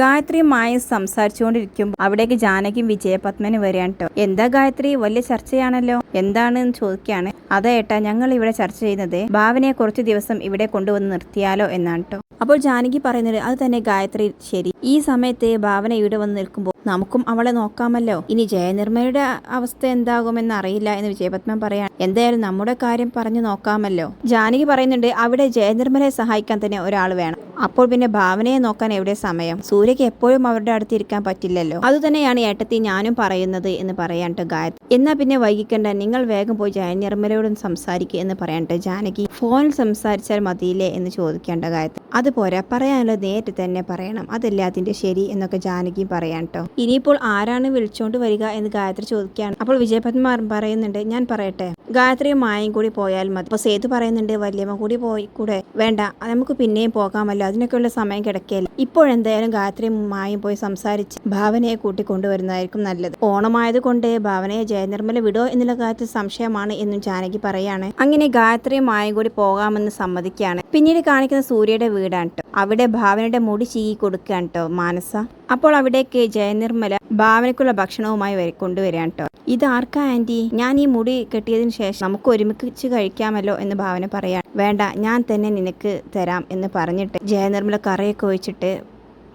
ഗായത്രിയുമായി സംസാരിച്ചുകൊണ്ടിരിക്കുമ്പോൾ അവിടേക്ക് ജാനകിയും വിജയപത്മനും വരികയാണ് കേട്ടോ എന്താ ഗായത്രി വലിയ ചർച്ചയാണല്ലോ? എന്താണെന്ന് ചോദിക്കുകയാണ്. അതാ ഞങ്ങൾ ഇവിടെ ചർച്ച ചെയ്യുന്നത് ഭാവനയെ കുറച്ച് ദിവസം ഇവിടെ കൊണ്ടുവന്ന് നിർത്തിയാലോ എന്നാണ് കേട്ടോ അപ്പോൾ ജാനകി പറയുന്നത് അത് തന്നെ ഗായത്രി ശരി. ഈ സമയത്ത് ഭാവന ഇവിടെ വന്ന് നിൽക്കുമ്പോൾ നമുക്കും അവളെ നോക്കാമല്ലോ. ഇനി ജയനിർമ്മയുടെ അവസ്ഥ എന്താകുമെന്ന് അറിയില്ല എന്ന് വിജയപത്മൻ പറയാൻ എന്തായാലും നമ്മുടെ കാര്യം പറഞ്ഞു നോക്കാമല്ലോ. ജാനകി പറയുന്നുണ്ട് അവിടെ ജയനിർമ്മലയെ സഹായിക്കാൻ തന്നെ ഒരാൾ വേണം. അപ്പോൾ പിന്നെ ഭാവനയെ നോക്കാൻ എവിടെ സമയം? സൂര്യക്ക് എപ്പോഴും അവരുടെ അടുത്ത് ഇരിക്കാൻ പറ്റില്ലല്ലോ. അതുതന്നെയാണ് ഏട്ടത്തി ഞാനും പറയുന്നത് എന്ന് പറയാനിട്ട് ഗായത്രി. എന്നാ പിന്നെ വൈകിക്കണ്ട നിങ്ങൾ വേഗം പോയി ജയനിർമ്മലയോടും സംസാരിക്കുക എന്ന് പറയാനിട്ട് ജാനകി ഫോണിൽ സംസാരിച്ചാൽ മതിയില്ലേ എന്ന് ചോദിക്കേണ്ട ഗായത്രി. അതുപോലെ പറയാനുള്ളത് നേരിട്ട് തന്നെ പറയണം. അതല്ല അതിന്റെ ശരി എന്നൊക്കെ ജാനകി പറയാൻ കേട്ടോ ഇനിയിപ്പോൾ ആരാണ് വിളിച്ചോണ്ട് വരിക എന്ന് ഗായത്രി ചോദിക്കുകയാണ്. അപ്പോൾ വിജയപത്മാർ പറയുന്നുണ്ട് ഞാൻ പറയട്ടെ. ഗായത്രിയും മായയും കൂടി പോയാൽ മതി. അപ്പോൾ സേതു പറയുന്നുണ്ട് വല്യമ്മ കൂടി പോയി കൂടെ. വേണ്ട നമുക്ക് പിന്നെയും പോകാമല്ലോ. അതിനൊക്കെയുള്ള സമയം കിടക്കില്ല ഇപ്പോഴെന്തായാലും ഗായത്രിയും മായയും പോയി സംസാരിച്ച് ഭാവനയെ കൂട്ടി കൊണ്ടുവരുന്നതായിരിക്കും നല്ലത്. ഓണമായത് കൊണ്ട് ഭാവനയെ ജയനിർമ്മല വിടോ എന്നുള്ള കാര്യത്തിൽ സംശയമാണ് എന്നും ജാനകി പറയാണ്. അങ്ങനെ ഗായത്രിയും മായയും കൂടി പോകാമെന്ന് സമ്മതിക്കുകയാണ്. പിന്നീട് കാണിക്കുന്ന സൂര്യയുടെ വീടാണ് അവിടെ ഭാവനയുടെ മുടി ചീകി കൊടുക്കുകയാണ് കേട്ടോ മാനസ. അപ്പോൾ അവിടേക്ക് ജയനിർമ്മല ഭാവനയ്ക്കുള്ള ഭക്ഷണവുമായി വരി കൊണ്ടുവരികയാണ് കേട്ടോ ഇത് ആർക്കാ ആന്റി ഞാൻ ഈ മുടി കെട്ടിയതിന് ശേഷം നമുക്ക് ഒരുമിച്ച് കഴിക്കാമല്ലോ എന്ന് ഭാവന പറയാൻ വേണ്ട ഞാൻ തന്നെ നിനക്ക് തരാം എന്ന് പറഞ്ഞിട്ട് ജയനിർമ്മല കറിയൊക്കെ ഒഴിച്ചിട്ട്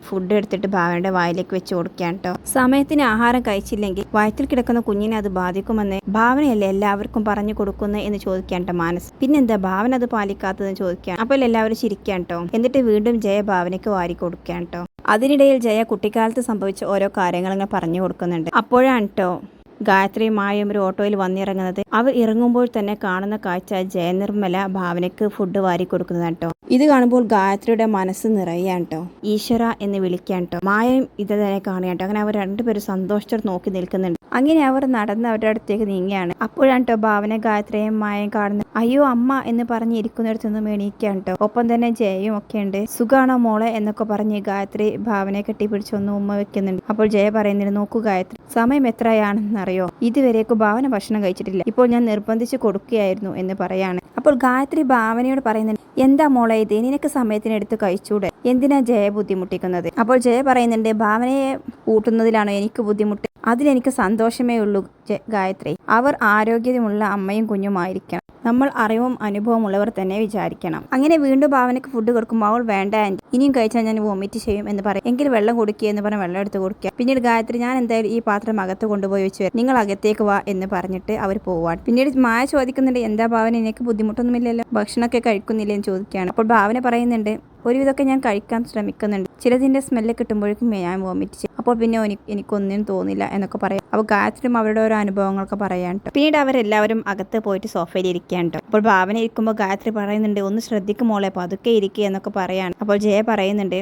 ഫുഡ് എടുത്തിട്ട് ഭാവയുടെ വായിലേക്ക് വെച്ച് കൊടുക്കാൻ കേട്ടോ സമയത്തിന് ആഹാരം കഴിച്ചില്ലെങ്കിൽ വയറ്റിൽ കിടക്കുന്ന കുഞ്ഞിനെ അത് ബാധിക്കുമെന്ന് ഭാവനയല്ലേ എല്ലാവർക്കും പറഞ്ഞു കൊടുക്കുന്നത് എന്ന് ചോദിക്കാൻ മാനസ്. പിന്നെന്താ ഭാവന അത് പാലിക്കാത്തതെന്ന് ചോദിക്കാൻ അപ്പോൾ എല്ലാവരും ചിരിക്കാൻ കേട്ടോ എന്നിട്ട് വീണ്ടും ജയ ഭാവനയ്ക്ക് വാരി കൊടുക്കാൻ കേട്ടോ അതിനിടയിൽ ജയ കുട്ടിക്കാലത്ത് സംഭവിച്ച ഓരോ കാര്യങ്ങൾ ഇങ്ങനെ പറഞ്ഞു കൊടുക്കുന്നുണ്ട്. അപ്പോഴാണ് കേട്ടോ ഗായത്രിയും മായയും ഒരു ഓട്ടോയിൽ വന്നിറങ്ങുന്നത്. അവർ ഇറങ്ങുമ്പോൾ തന്നെ കാണുന്ന കാഴ്ച ജയനിർമ്മല ഭാവനയ്ക്ക് ഫുഡ് വാരി കൊടുക്കുന്നതാണ് കേട്ടോ. ഇത് കാണുമ്പോൾ ഗായത്രിയുടെ മനസ്സ് നിറയാണ് കേട്ടോ. ഈശ്വര എന്ന് വിളിക്കാൻ കേട്ടോ. മായയും ഇത് തന്നെ കാണുകയാണ്. അങ്ങനെ അവർ രണ്ടുപേരും സന്തോഷത്തോടെ നോക്കി നിൽക്കുന്നുണ്ട്. അങ്ങനെ അവർ നടന്ന് അവരുടെ അടുത്തേക്ക് നീങ്ങുകയാണ്. അപ്പോഴാണ് കേട്ടോ ഭാവന ഗായത്രിയും മായയും കാണുന്നത്. അയ്യോ അമ്മ എന്ന് പറഞ്ഞ് ഇരിക്കുന്നിടത്ത് നിന്നും എണീക്കാൻ കേട്ടോ. ഒപ്പം തന്നെ ജയയും ഒക്കെ ഉണ്ട്. സുഖാണോ മോളെ എന്നൊക്കെ പറഞ്ഞ് ഗായത്രി ഭാവനയെ കെട്ടിപ്പിടിച്ചൊന്ന് ഉമ്മ വെക്കുന്നുണ്ട്. അപ്പോൾ ജയ പറയുന്നുണ്ട് നോക്കൂ ഗായത്രി സമയം എത്രയാണെന്ന് അറിയോ ഇതുവരേക്കും ഭാവന ഭക്ഷണം കഴിച്ചിട്ടില്ല. ഇപ്പോൾ ഞാൻ നിർബന്ധിച്ച് കൊടുക്കുകയായിരുന്നു എന്ന് പറയാണ്. അപ്പോൾ ഗായത്രി ഭാവനയോട് പറയുന്നുണ്ട് എന്താ മോളെ ഇത്? നിനക്ക് സമയത്തിനെടുത്ത് കഴിച്ചൂടെ? എന്തിനാ ജയ ബുദ്ധിമുട്ടിക്കുന്നത്? അപ്പോൾ ജയ പറയുന്നുണ്ട് ഭാവനയെ കൂട്ടുന്നതിലാണോ എനിക്ക് ബുദ്ധിമുട്ട്. അതിലെനിക്ക് സന്തോഷമേ ഉള്ളൂ ഗായത്രി. അവർ ആരോഗ്യമുള്ള അമ്മയും കുഞ്ഞുമായിരിക്കണം. നമ്മൾ അറിവും അനുഭവം ഉള്ളവർ തന്നെ വിചാരിക്കണം. അങ്ങനെ വീണ്ടും ഭാവനയ്ക്ക് ഫുഡ് കൊടുക്കുമ്പോൾ അവൾ വേണ്ട ഇനിയും കഴിച്ചാൽ ഞാൻ വോമിറ്റ് ചെയ്യും എന്ന് പറയും. എങ്കിൽ വെള്ളം കുടിക്കുക എന്ന് പറഞ്ഞ് വെള്ളം എടുത്ത് കൊടുക്കുക. പിന്നീട് ഗായത്രി ഞാൻ എന്തായാലും ഈ പാത്രം അകത്ത് കൊണ്ടുപോയി വെച്ച് വരും. നിങ്ങൾ അകത്തേക്ക് വാ എന്ന് പറഞ്ഞിട്ട് അവർ പോവാണ്. പിന്നീട് മായ ചോദിക്കുന്നുണ്ട് എന്താ ഭാവന എനിക്ക് ബുദ്ധിമുട്ടൊന്നുമില്ലല്ലോ? ഭക്ഷണമൊക്കെ കഴിക്കുന്നില്ലേ? എന്ന് ചോദിക്കുകയാണ്. അപ്പോൾ ഭാവന പറയുന്നുണ്ട് ഒരുവിധമൊക്കെ ഞാൻ കഴിക്കാൻ ശ്രമിക്കുന്നുണ്ട്. ചിലതിന്റെ സ്മെല്ല് കിട്ടുമ്പോഴേക്കും ഞാൻ വോമിറ്റ് ചെയ്യും അപ്പോൾ പിന്നെ എനിക്ക് എനിക്കൊന്നിനും തോന്നില്ല എന്നൊക്കെ പറയാം അപ്പോൾ ഗായത്രിയും അവരുടെ ഓരോ അനുഭവങ്ങളൊക്കെ പറയാൻ. പിന്നീട് അവരെല്ലാവരും അകത്ത് പോയിട്ട് സോഫയിൽ ഇരിക്കാൻ. അപ്പോൾ ഭാവന ഇരിക്കുമ്പോൾ ഗായത്രി പറയുന്നുണ്ട് ഒന്ന് ശ്രദ്ധിക്കും മോളെ പതുക്കെ ഇരിക്കുക എന്നൊക്കെ പറയാണ് അപ്പോൾ ജയ പറയുന്നുണ്ട്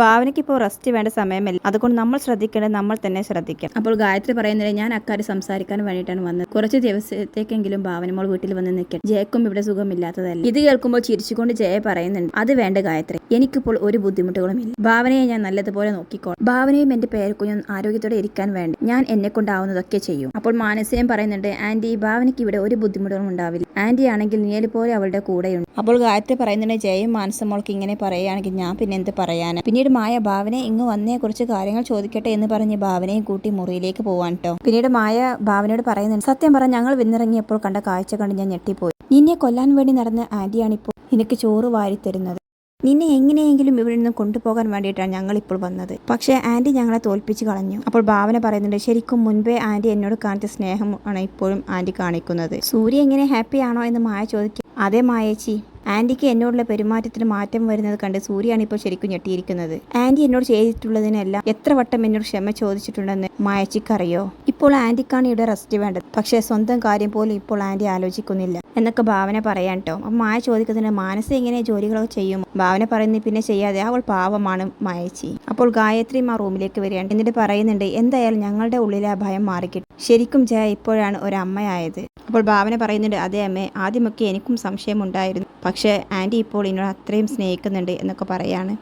ഭാവനയ്ക്ക് ഇപ്പോൾ റെസ്റ്റ് വേണ്ട സമയമല്ല. അതുകൊണ്ട് നമ്മൾ ശ്രദ്ധിക്കേണ്ടത് നമ്മൾ തന്നെ ശ്രദ്ധിക്കണം. അപ്പോൾ ഗായത്രി പറയുന്നത് ഞാൻ അക്കാര്യം സംസാരിക്കാൻ വേണ്ടിയിട്ടാണ് വന്നത്. കുറച്ച് ദിവസത്തേക്കെങ്കിലും ഭാവന മോൾ വീട്ടിൽ വന്ന് നിൽക്കണം ജയക്കും ഇവിടെ സുഖമില്ലാത്തതല്ല. ഇത് കേൾക്കുമ്പോൾ ചിരിച്ചുകൊണ്ട് ജയ പറയുന്നുണ്ട് അത് വേണ്ട ഗായത്രി. എനിക്കിപ്പോൾ ഒരു ബുദ്ധിമുട്ടുകളും ഇല്ല. ഭാവനയെ ഞാൻ നല്ലതുപോലെ നോക്കിക്കോളാം. ഭാവനയും എന്റെ പേരക്കുഞ്ഞും ആരോഗ്യത്തോടെ ഇരിക്കാൻ വേണ്ടി. ഞാൻ എന്നെ കൊണ്ടാവുന്നതൊക്കെ ചെയ്യും. അപ്പോൾ മാനസികം പറയുന്നുണ്ട് ആന്റി ഭാവനയ്ക്ക് ഇവിടെ ഒരു ബുദ്ധിമുട്ടുകളും ഉണ്ടാവില്ല. ആന്റി ആണെങ്കിൽ നിയൽ പോലെ അവളുടെ കൂടെയുണ്ട്. അപ്പോൾ ഗായത്രി പറയുന്നുണ്ട് ജയയും മാനസമോൾക്ക് ഇങ്ങനെ പറയുകയാണെങ്കിൽ ഞാൻ പിന്നെ എന്ത് പറയാനാണ് പിന്നീട് മായ ഭാവനെ ഇങ്ങ് വന്നേ കുറച്ച് കാര്യങ്ങൾ ചോദിക്കട്ടെ എന്ന് പറഞ്ഞ് ഭാവനയും കൂട്ടി മുറിയിലേക്ക് പോവാൻ കേട്ടോ പിന്നീട് മായ ഭാവനയോട് പറയുന്നുണ്ട് സത്യം പറഞ്ഞ ഞങ്ങൾ വിന്നിറങ്ങിയപ്പോൾ കണ്ട കാഴ്ച കണ്ട് ഞാൻ ഞെട്ടിപ്പോയി. നിന്നെ കൊല്ലാൻ വേണ്ടി നടന്ന ആന്റിയാണിപ്പോൾ നിനക്ക് ചോറ് വാരിത്തരുന്നത്. നിന്നെ എങ്ങനെയെങ്കിലും ഇവിടെ നിന്ന് കൊണ്ടുപോകാൻ വേണ്ടിയിട്ടാണ് ഞങ്ങൾ ഇപ്പോൾ വന്നത്. പക്ഷേ ആന്റി ഞങ്ങളെ തോൽപ്പിച്ച് കളഞ്ഞു. അപ്പോൾ ഭാവന പറയുന്നുണ്ട് ശരിക്കും മുൻപേ ആന്റി എന്നോട് കാണിച്ച സ്നേഹമാണ് ഇപ്പോഴും ആന്റി കാണിക്കുന്നത്. സൂര്യ എങ്ങനെ ഹാപ്പി ആണോ എന്ന് മായ ചോദിക്കും. അതേ മായേച്ചി ആന്റിക്ക് എന്നോടുള്ള പെരുമാറ്റത്തിൽ മാറ്റം വരുന്നത് കണ്ട് സൂര്യയാണ് ഇപ്പോൾ ശരിക്കും ഞെട്ടിയിരിക്കുന്നത്. ആന്റി എന്നോട് ചെയ്തിട്ടുള്ളതിനെല്ലാം എത്ര വട്ടം എന്നോട് ക്ഷമ ചോദിച്ചിട്ടുണ്ടെന്ന് മായച്ചിക്കറിയോ? ഇപ്പോൾ ആന്റിക്കാണ് ഇവിടെ റെസ്റ്റ് വേണ്ടത്. പക്ഷേ സ്വന്തം കാര്യം പോലും ഇപ്പോൾ ആന്റി ആലോചിക്കുന്നില്ല. എന്നൊക്കെ ഭാവന പറയാൻ കേട്ടോ അപ്പം മായ ചോദിക്കുന്നതിന് മാനസ എങ്ങനെ ജോലികളൊക്കെ ചെയ്യും ഭാവന പറയുന്നത് പിന്നെ ചെയ്യാതെ അവൾ പാവമാണ് മായച്ചി. അപ്പോൾ ഗായത്രി ആ റൂമിലേക്ക് വരികയാണ്. എന്നിട്ട് പറയുന്നുണ്ട് എന്തായാലും ഞങ്ങളുടെ ഉള്ളിലെ ആ ഭയം മാറിക്കിട്ടും. ശരിക്കും ജയ ഇപ്പോഴാണ് ഒരു അമ്മയായത് അപ്പോൾ ഭാവന പറയുന്നുണ്ട് അതെ അമ്മേ ആദ്യമൊക്കെ എനിക്കും സംശയമുണ്ടായിരുന്നു. പക്ഷേ ആന്റി ഇപ്പോൾ എന്നോട് അത്രയും സ്നേഹിക്കുന്നുണ്ട് എന്നൊക്കെ പറയാണ്.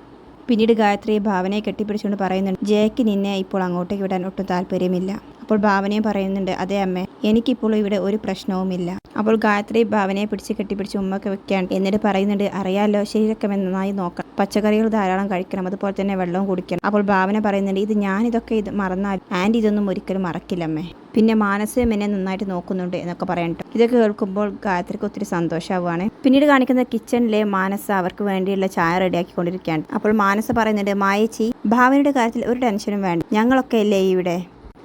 പിന്നീട് ഗായത്രി ഭാവനയെ കെട്ടിപ്പിടിച്ചുകൊണ്ട് പറയുന്നുണ്ട് ജയക്ക് നിന്നെ ഇപ്പോൾ അങ്ങോട്ടേക്ക് വിടാൻ ഒട്ടും താല്പര്യമില്ല. അപ്പോൾ ഭാവനയും പറയുന്നുണ്ട് അതെ അമ്മേ എനിക്കിപ്പോൾ ഇവിടെ ഒരു പ്രശ്നവുമില്ല. അപ്പോൾ ഗായത്രി ഭാവനയെ പിടിച്ച് കെട്ടിപ്പിടിച്ച് ഉമ്മൊക്കെ വെക്കുകയാണ് എന്നിട്ട് പറയുന്നുണ്ട് അറിയാലോ ശരീരമൊക്കെ നന്നായി നോക്കണം. പച്ചക്കറികൾ ധാരാളം കഴിക്കണം അതുപോലെ തന്നെ വെള്ളവും കുടിക്കണം. അപ്പോൾ ഭാവന പറയുന്നുണ്ട് ഇത് ഞാനിതൊക്കെ ഇത് മറന്നാൽ ആന്റി ഇതൊന്നും ഒരിക്കലും മറക്കില്ലമ്മേ. പിന്നെ മാനസയും എന്നെ നന്നായിട്ട് നോക്കുന്നുണ്ട് എന്നൊക്കെ പറയണ്ട ഇതൊക്കെ കേൾക്കുമ്പോൾ ഗായത്രിക്ക് ഒത്തിരി സന്തോഷമാവുകയാണ്. പിന്നീട് കാണിക്കുന്ന കിച്ചണിലെ മാനസ അവർക്ക് വേണ്ടിയുള്ള ചായ റെഡിയാക്കിക്കൊണ്ടിരിക്കുകയാണ്. അപ്പോൾ മാനസ പറയുന്നുണ്ട് മായച്ചി ഭാവനയുടെ കാര്യത്തിൽ ഒരു ടെൻഷനും വേണ്ട. ഞങ്ങളൊക്കെ അല്ലേ ഇവിടെ?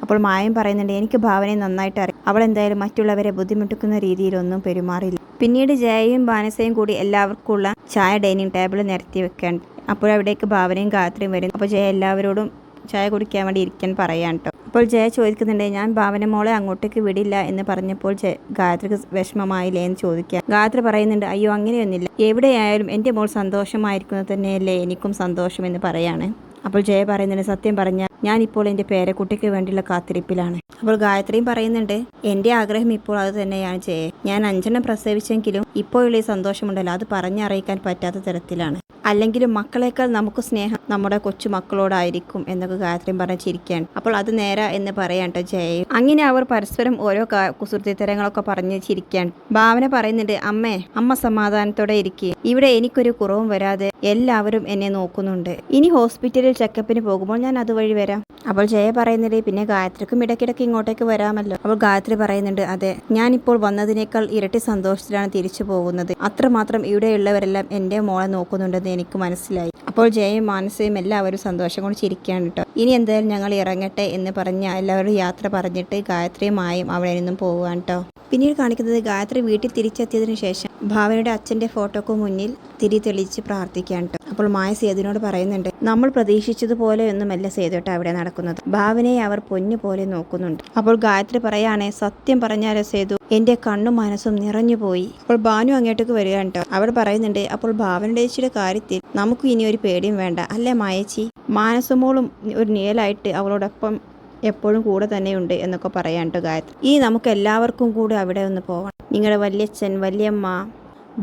അപ്പോൾ മായം പറയുന്നുണ്ട് എനിക്ക് ഭാവനയെ നന്നായിട്ട് അറിയാം. അവൾ എന്തായാലും മറ്റുള്ളവരെ ബുദ്ധിമുട്ടിക്കുന്ന രീതിയിലൊന്നും പെരുമാറില്ല പിന്നീട് ജയയും ബാനസയും കൂടി എല്ലാവർക്കുള്ള ചായ ഡൈനിങ് ടേബിൾ നിരത്തി വെക്കാൻ അപ്പോൾ അവിടേക്ക് ഭാവനയും ഗായത്രിയും വരും അപ്പോൾ ജയ എല്ലാവരോടും ചായ കുടിക്കാൻ വേണ്ടി ഇരിക്കാൻ പറയാൻ കേട്ടോ. അപ്പോൾ ജയ ചോദിക്കുന്നുണ്ട് ഞാൻ ഭാവന മോളെ അങ്ങോട്ടേക്ക് വിടില്ല എന്ന് പറഞ്ഞപ്പോൾ ഗായത്രിക്ക് വിഷമമായില്ലേ എന്ന് ചോദിക്കുക ഗായത്രി പറയുന്നുണ്ട് അയ്യോ അങ്ങനെയൊന്നുമില്ല. എവിടെയായാലും എന്റെ മോൾ സന്തോഷമായിരിക്കുന്നത് തന്നെയല്ലേ എനിക്കും സന്തോഷം എന്ന് പറയാണ്. അപ്പോൾ ജയ പറയുന്നുണ്ട് സത്യം പറഞ്ഞാൽ ഞാനിപ്പോൾ എന്റെ പേരക്കുട്ടിക്ക് വേണ്ടിയുള്ള കാത്തിരിപ്പിലാണ്. അപ്പോൾ ഗായത്രിയും പറയുന്നുണ്ട് എന്റെ ആഗ്രഹം ഇപ്പോൾ അത് തന്നെയാണ് ജയ ഞാൻ അഞ്ചെണ്ണം പ്രസവിച്ചെങ്കിലും ഇപ്പോഴുള്ള ഈ സന്തോഷമുണ്ടല്ലോ. അത് പറഞ്ഞറിയിക്കാൻ പറ്റാത്ത തരത്തിലാണ്. അല്ലെങ്കിലും മക്കളെക്കാൾ നമുക്ക് സ്നേഹം നമ്മുടെ കൊച്ചു മക്കളോടായിരിക്കും എന്നൊക്കെ ഗായത്രിയും പറഞ്ഞ് അപ്പോൾ അത് നേര എന്ന് പറയാൻ കേട്ടോ ജയ. അങ്ങനെ അവർ പരസ്പരം ഓരോ കുസൃതിത്തരങ്ങളൊക്കെ പറഞ്ഞ് ചിരിക്കുകയാണ്. ഭാവന പറയുന്നുണ്ട് അമ്മേ അമ്മ സമാധാനത്തോടെ ഇരിക്കുക ഇവിടെ എനിക്കൊരു കുറവും വരാതെ എല്ലാവരും എന്നെ നോക്കുന്നുണ്ട്. ഇനി ഹോസ്പിറ്റലിൽ ചെക്കപ്പിന് പോകുമ്പോൾ ഞാൻ അതുവഴി വരാം. അപ്പോൾ ജയ പറയുന്നില്ലേ പിന്നെ ഗായത്രിക്കും ഇടയ്ക്കിടയ്ക്ക് ഇങ്ങോട്ടേക്ക് വരാമല്ലോ. അപ്പോൾ ഗായത്രി പറയുന്നുണ്ട് അതെ ഞാനിപ്പോൾ വന്നതിനേക്കാൾ ഇരട്ടി സന്തോഷത്തിലാണ് തിരിച്ചു പോകുന്നത്. അത്രമാത്രം ഇവിടെയുള്ളവരെല്ലാം എന്റെ മോളെ നോക്കുന്നുണ്ടെന്ന് എനിക്ക് മനസ്സിലായി. അപ്പോൾ ജയയും മാനസയും എല്ലാവരും സന്തോഷം കൊണ്ട് ചിരിക്കുകയാണ് കേട്ടോ. ഇനി എന്തായാലും ഞങ്ങൾ ഇറങ്ങട്ടെ എന്ന് പറഞ്ഞ് എല്ലാവരും യാത്ര പറഞ്ഞിട്ട് ഗായത്രിയുമായും അവിടെ നിന്നും പോവുകയാണ് കേട്ടോ. പിന്നീട് കാണിക്കുന്നത് ഗായത്രി വീട്ടിൽ തിരിച്ചെത്തിയതിനു ശേഷം ഭാവനയുടെ അച്ഛന്റെ ഫോട്ടോക്ക് മുന്നിൽ തിരി തെളിച്ച് പ്രാർത്ഥിക്കാൻ കേട്ടോ അപ്പോൾ മായ സേതുവിനോട് പറയുന്നുണ്ട് നമ്മൾ പ്രതീക്ഷിച്ചതുപോലെ ഒന്നുമല്ല സേതുട്ട അവിടെ നടക്കുന്നത്. ഭാവനയെ അവർ പൊന്നു പോലെ നോക്കുന്നുണ്ട്. അപ്പോൾ ഗായത്രി പറയാണേ സത്യം പറഞ്ഞാലോ സേതു എന്റെ കണ്ണും മനസ്സും നിറഞ്ഞുപോയി അപ്പോൾ ഭാനു അങ്ങോട്ടേക്ക് വരികയാണ് കേട്ടോ അവിടെ പറയുന്നുണ്ട് അപ്പോൾ ഭാവനയുടെ ചേച്ചിയുടെ കാര്യത്തിൽ നമുക്ക് ഇനി ഒരു പേടിയും വേണ്ട. അല്ലേ മായച്ചി? മാനസമോളും ഒരു നിഴലായിട്ട് അവളോടൊപ്പം എപ്പോഴും കൂടെ തന്നെയുണ്ട് എന്നൊക്കെ പറയാൻ കേട്ടോ ഗായത്രി. ഈ നമുക്ക് എല്ലാവർക്കും കൂടെ അവിടെ ഒന്ന് പോകണം. നിങ്ങളുടെ വല്യച്ഛൻ വല്യമ്മ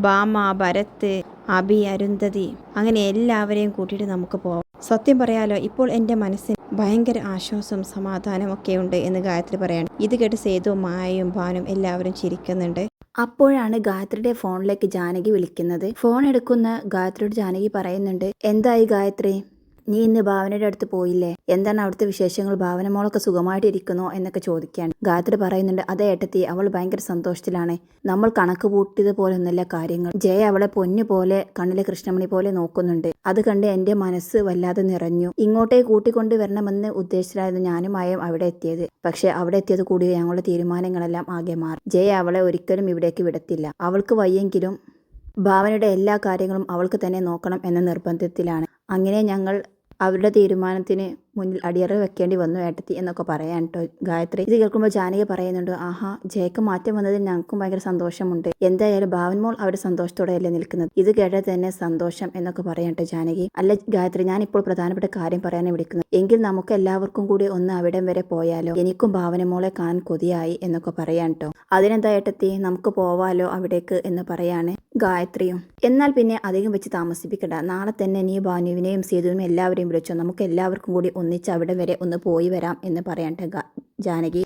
ബാമ ഭരത്ത് അബി അരുന്ധതി അങ്ങനെ എല്ലാവരെയും കൂട്ടിയിട്ട് നമുക്ക് പോകാം സത്യം പറയാലോ ഇപ്പോൾ എന്റെ മനസ്സിന് ഭയങ്കര ആശ്വാസവും സമാധാനവും ഒക്കെ ഉണ്ട് എന്ന് ഗായത്രി പറയാണ്. ഇത് കേട്ട് സേതുവും മായയും ഭാനും എല്ലാവരും ചിരിക്കുന്നുണ്ട്. അപ്പോഴാണ് ഗായത്രിയുടെ ഫോണിലേക്ക് ജാനകി വിളിക്കുന്നത്. ഫോൺ എടുക്കുന്ന ഗായത്രിയോട് ജാനകി പറയുന്നുണ്ട് എന്തായി ഗായത്രി? നീ ഇന്ന് ഭാവനയുടെ അടുത്ത് പോയില്ലേ? എന്താണ് അവിടുത്തെ വിശേഷങ്ങൾ? ഭാവന മോളൊക്കെ സുഖമായിട്ട് ഇരിക്കുന്നോ എന്നൊക്കെ ചോദിക്കാൻ ഗായത്രി പറയുന്നുണ്ട് അതേ ഏട്ടത്തി അവൾ ഭയങ്കര സന്തോഷത്തിലാണ്. നമ്മൾ കണക്ക് കൂട്ടിയത് പോലെ ഒന്നല്ല കാര്യങ്ങൾ. ജയ അവളെ പൊന്നു പോലെ കണ്ണിലെ കൃഷ്ണമണി പോലെ നോക്കുന്നുണ്ട്. അത് കണ്ട് എന്റെ മനസ്സ് വല്ലാതെ നിറഞ്ഞു. ഇങ്ങോട്ടേ കൂട്ടിക്കൊണ്ട് വരണമെന്ന് ഉദ്ദേശിച്ചായിരുന്നു ഞാനുമായും അവിടെ എത്തിയത്. പക്ഷെ അവിടെ എത്തിയത് കൂടി ഞങ്ങളുടെ തീരുമാനങ്ങളെല്ലാം ആകെ മാറി. ജയ അവളെ ഒരിക്കലും ഇവിടേക്ക് വിടത്തില്ല. അവൾക്ക് വയ്യെങ്കിലും ഭാവനയുടെ എല്ലാ കാര്യങ്ങളും അവൾക്ക് തന്നെ നോക്കണം എന്ന നിർബന്ധത്തിലാണ്. അങ്ങനെ ഞങ്ങൾ അവരുടെ തീരുമാനത്തിന് മുന്നിൽ അടിയറ വെക്കേണ്ടി വന്നു ഏട്ടത്തി എന്നൊക്കെ പറയാൻ കേട്ടോ ഗായത്രി. ഇത് കേൾക്കുമ്പോൾ ജാനകി പറയുന്നുണ്ട് ആഹാ ജയക്ക് മാറ്റം വന്നതിൽ ഞങ്ങൾക്കും ഭയങ്കര സന്തോഷമുണ്ട്. എന്തായാലും ഭാവൻ മോൾ അവിടെ സന്തോഷത്തോടെയല്ലേ നിൽക്കുന്നത്? ഇത് കേട്ടാൽ തന്നെ സന്തോഷം എന്നൊക്കെ പറയാൻ കേട്ടോ ജാനകി. അല്ല ഗായത്രി ഞാൻ ഇപ്പോൾ പ്രധാനപ്പെട്ട കാര്യം പറയാനും വിളിക്കുന്നത്. എങ്കിൽ നമുക്ക് എല്ലാവർക്കും കൂടി ഒന്ന് അവിടം വരെ പോയാലോ? എനിക്കും ഭാവന മോളെ കാണാൻ കൊതിയായി എന്നൊക്കെ പറയാൻ കേട്ടോ അതിനെന്താ ഏട്ടത്തി? നമുക്ക് പോവാലോ അവിടേക്ക് എന്ന് പറയാണ് ഗായത്രിയും. എന്നാൽ പിന്നെ അധികം വെച്ച് താമസിപ്പിക്കണ്ട. നാളെ തന്നെ നീ ഭാനുവിനെയും സേതുവിനെയും എല്ലാവരെയും വിളിച്ചോ. നമുക്ക് എല്ലാവർക്കും കൂടി ഒന്നിച്ച് അവിടെ വരെ ഒന്ന് പോയി വരാം എന്ന് പറയട്ടെ ജാനകി.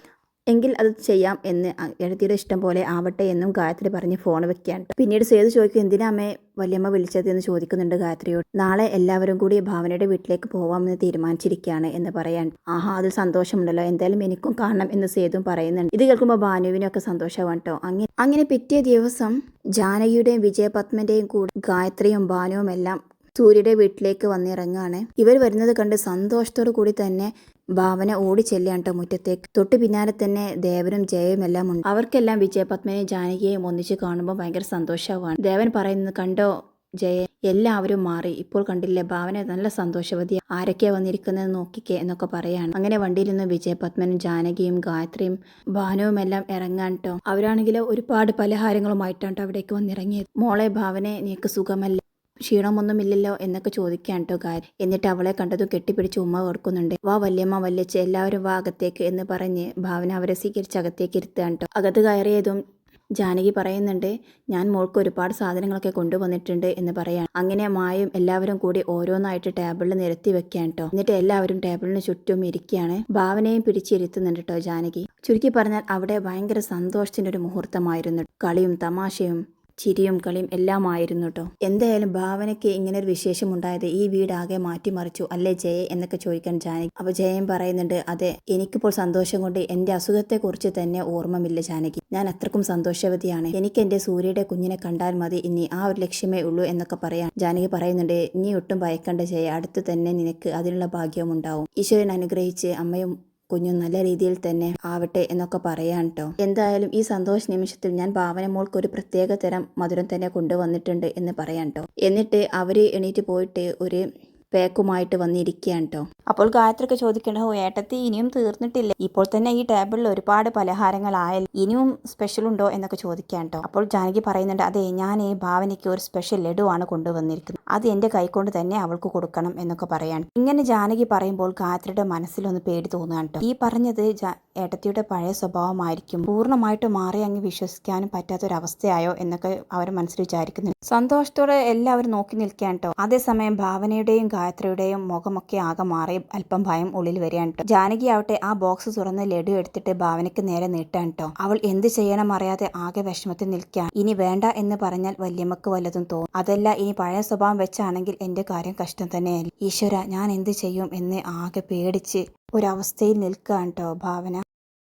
എങ്കിൽ അത് ചെയ്യാം എന്ന് എഴുത്തിയുടെ ഇഷ്ടം പോലെ ആവട്ടെ എന്നും ഗായത്രി പറഞ്ഞ് ഫോൺ വെക്കുകയാണ് പിന്നീട് സേതു ചോദിക്കും എന്തിനാ അമ്മേ വല്യമ്മ വിളിച്ചത്? എന്ന് ചോദിക്കുന്നുണ്ട് ഗായത്രിയോട്. നാളെ എല്ലാവരും കൂടി ഭാവനയുടെ വീട്ടിലേക്ക് പോവാമെന്ന് തീരുമാനിച്ചിരിക്കുകയാണ് എന്ന് പറയാൻ ആഹാ അതിൽ സന്തോഷമുണ്ടല്ലോ. എന്തായാലും എനിക്കും കാണണം എന്ന് സേതും പറയുന്നുണ്ട്. ഇത് കേൾക്കുമ്പോൾ ഭാനുവിനൊക്കെ സന്തോഷമാണ് കേട്ടോ. അങ്ങനെ അങ്ങനെ പിറ്റേ ദിവസം ജാനകിയുടെയും വിജയപത്മന്റെയും കൂടി ഗായത്രിയും ഭാനുവും എല്ലാം സൂര്യയുടെ വീട്ടിലേക്ക് വന്നിറങ്ങുകയാണ്. ഇവർ വരുന്നത് കണ്ട് സന്തോഷത്തോടു കൂടി തന്നെ ഭാവന ഓടി ചെല്ലുകയാണ് കേട്ടോ മുറ്റത്തേക്ക്. തൊട്ട് പിന്നാലെ തന്നെ ദേവനും ജയവും എല്ലാം ഉണ്ട്. അവർക്കെല്ലാം വിജയപത്മനെയും ജാനകിയെയും ഒന്നിച്ച് കാണുമ്പോൾ ഭയങ്കര സന്തോഷമാണ് ദേവൻ പറയുന്നത് കണ്ടോ ജയ എല്ലാവരും മാറി. ഇപ്പോൾ കണ്ടില്ലേ ഭാവന നല്ല സന്തോഷവതി ആരൊക്കെയാ വന്നിരിക്കുന്നത് നോക്കിക്കേ എന്നൊക്കെ പറയാണ്. അങ്ങനെ വണ്ടിയിൽ നിന്ന് വിജയപത്മനും ജാനകിയും ഗായത്രിയും ഭാനുവും എല്ലാം ഇറങ്ങാൻ കേട്ടോ. അവരാണെങ്കിൽ ഒരുപാട് പലഹാരങ്ങളുമായിട്ടാണ് ട്ടോ അവിടേക്ക് വന്നിറങ്ങിയത്. മോളെ ഭാവനെ നിനക്ക് സുഖമല്ല? ക്ഷീണമൊന്നുമില്ലല്ലോ എന്നൊക്കെ ചോദിക്കാൻ കേട്ടോ കാര്യം എന്നിട്ട് അവളെ കണ്ടത് കെട്ടിപ്പിടിച്ച് ഉമ്മ ഓർക്കുന്നുണ്ട്. വാ വല്യമ്മ വല്യച്ച് എല്ലാവരും വാ അകത്തേക്ക് എന്ന് പറഞ്ഞ് ഭാവന അവരെ സ്വീകരിച്ച് അകത്തേക്ക് ഇരുത്തുകയാണ് കേട്ടോ അകത്ത് കയറിയതും ജാനകി പറയുന്നുണ്ട് ഞാൻ മോൾക്ക് ഒരുപാട് സാധനങ്ങളൊക്കെ കൊണ്ടുവന്നിട്ടുണ്ട് എന്ന് പറയാം അങ്ങനെ മായും എല്ലാവരും കൂടി ഓരോന്നായിട്ട് ടേബിളിൽ നിരത്തി വെക്കാൻ കേട്ടോ എന്നിട്ട് എല്ലാവരും ടേബിളിന് ചുറ്റും ഇരിക്കുകയാണ്. ഭാവനയും പിടിച്ചിരുത്തുന്നുണ്ട് കേട്ടോ ജാനകി. ചുരുക്കി പറഞ്ഞാൽ അവിടെ ഭയങ്കര സന്തോഷത്തിന്റെ ഒരു മുഹൂർത്തമായിരുന്നു. കളിയും തമാശയും ചിരിയും കളിയും എല്ലാമായിരുന്നു കേട്ടോ എന്തായാലും ഭാവനയ്ക്ക് ഇങ്ങനെ ഒരു വിശേഷം ഉണ്ടായത് ഈ വീടാകെ മാറ്റിമറിച്ചു അല്ലേ ജയ എന്നൊക്കെ ചോദിക്കാൻ ജാനകി അപ്പൊ ജയൻ പറയുന്നുണ്ട് അതെ എനിക്കിപ്പോൾ സന്തോഷം കൊണ്ട് എന്റെ അസുഖത്തെക്കുറിച്ച് തന്നെ ഓർമ്മമില്ല ജാനകി. ഞാൻ അത്രക്കും സന്തോഷവതിയാണ്. എനിക്ക് എന്റെ സൂര്യയുടെ കുഞ്ഞിനെ കണ്ടാൽ മതി ഇനി ആ ഒരു ലക്ഷ്യമേ ഉള്ളൂ എന്നൊക്കെ പറയാൻ ജാനകി പറയുന്നുണ്ട് നീ ഒട്ടും ഭയക്കണ്ട ജയ അടുത്ത് തന്നെ നിനക്ക് അതിനുള്ള ഭാഗ്യവും ഉണ്ടാവും. ഈശ്വരൻ അനുഗ്രഹിച്ച് അമ്മയും കുഞ്ഞു നല്ല രീതിയിൽ തന്നെ ആവട്ടെ എന്നൊക്കെ പറയാൻ കേട്ടോ എന്തായാലും ഈ സന്തോഷ നിമിഷത്തിൽ ഞാൻ ഭാവന മോൾക്ക് ഒരു പ്രത്യേക തരം മധുരം തന്നെ കൊണ്ടുവന്നിട്ടുണ്ട് എന്ന് പറയാൻ കേട്ടോ എന്നിട്ട് അവർ എണീറ്റ് പോയിട്ട് ഒരു പേക്കുമായിട്ട് വന്നിരിക്കുകയാണ് കേട്ടോ അപ്പോൾ ഗായത്രിക്ക് ചോദിക്കണോ ഏട്ടത്തി ഇനിയും തീർന്നിട്ടില്ല. ഇപ്പോൾ തന്നെ ഈ ടേബിളിൽ ഒരുപാട് പലഹാരങ്ങളായാൽ ഇനിയും സ്പെഷ്യൽ ഉണ്ടോ? എന്നൊക്കെ ചോദിക്കാൻ കേട്ടോ അപ്പോൾ ജാനകി പറയുന്നുണ്ട് അതെ ഞാൻ ഈ ഭാവനയ്ക്ക് ഒരു സ്പെഷ്യൽ ലഡുവാണ് കൊണ്ടുവന്നിരിക്കുന്നത്. അത് എന്റെ കൈകൊണ്ട് തന്നെ അവൾക്ക് കൊടുക്കണം എന്നൊക്കെ പറയാണ്. ഇങ്ങനെ ജാനകി പറയുമ്പോൾ ഗായത്രിയുടെ മനസ്സിലൊന്ന് പേടി തോന്നുകയാണ് കേട്ടോ ഈ പറഞ്ഞത് ഏട്ടത്തിയുടെ പഴയ സ്വഭാവമായിരിക്കും. പൂർണമായിട്ട് മാറി അങ്ങ് വിശ്വസിക്കാനും പറ്റാത്തൊരവസ്ഥയായോ എന്നൊക്കെ അവർ മനസ്സിൽ വിചാരിക്കുന്നു സന്തോഷത്തോടെ എല്ലാവരും നോക്കി നിൽക്കാൻ കേട്ടോ അതേസമയം ഭാവനയുടെയും ഗായത്രിയുടെയും മുഖമൊക്കെ ആകെ മാറി. അല്പം ഭയം ഉള്ളിൽ വരികയാണ് ജാനകി ആവട്ടെ ആ ബോക്സ് തുറന്ന് ലഡു എടുത്തിട്ട് ഭാവനയ്ക്ക് നേരെ നീട്ടാൻ കേട്ടോ അവൾ എന്ത് ചെയ്യണം അറിയാതെ ആകെ വിഷമത്തിൽ നിൽക്കാൻ ഇനി വേണ്ട എന്ന് പറഞ്ഞാൽ വല്യമ്മക്ക് വല്ലതും തോന്നും. അതല്ല ഇനി പഴയ സ്വഭാവം വെച്ചാണെങ്കിൽ എന്റെ കാര്യം കഷ്ടം തന്നെയായിരിക്കും. ഈശ്വര ഞാൻ എന്ത് ചെയ്യും എന്ന് ആകെ പേടിച്ച് ഒരവസ്ഥയിൽ നിൽക്കുകയാണ് കേട്ടോ ഭാവന.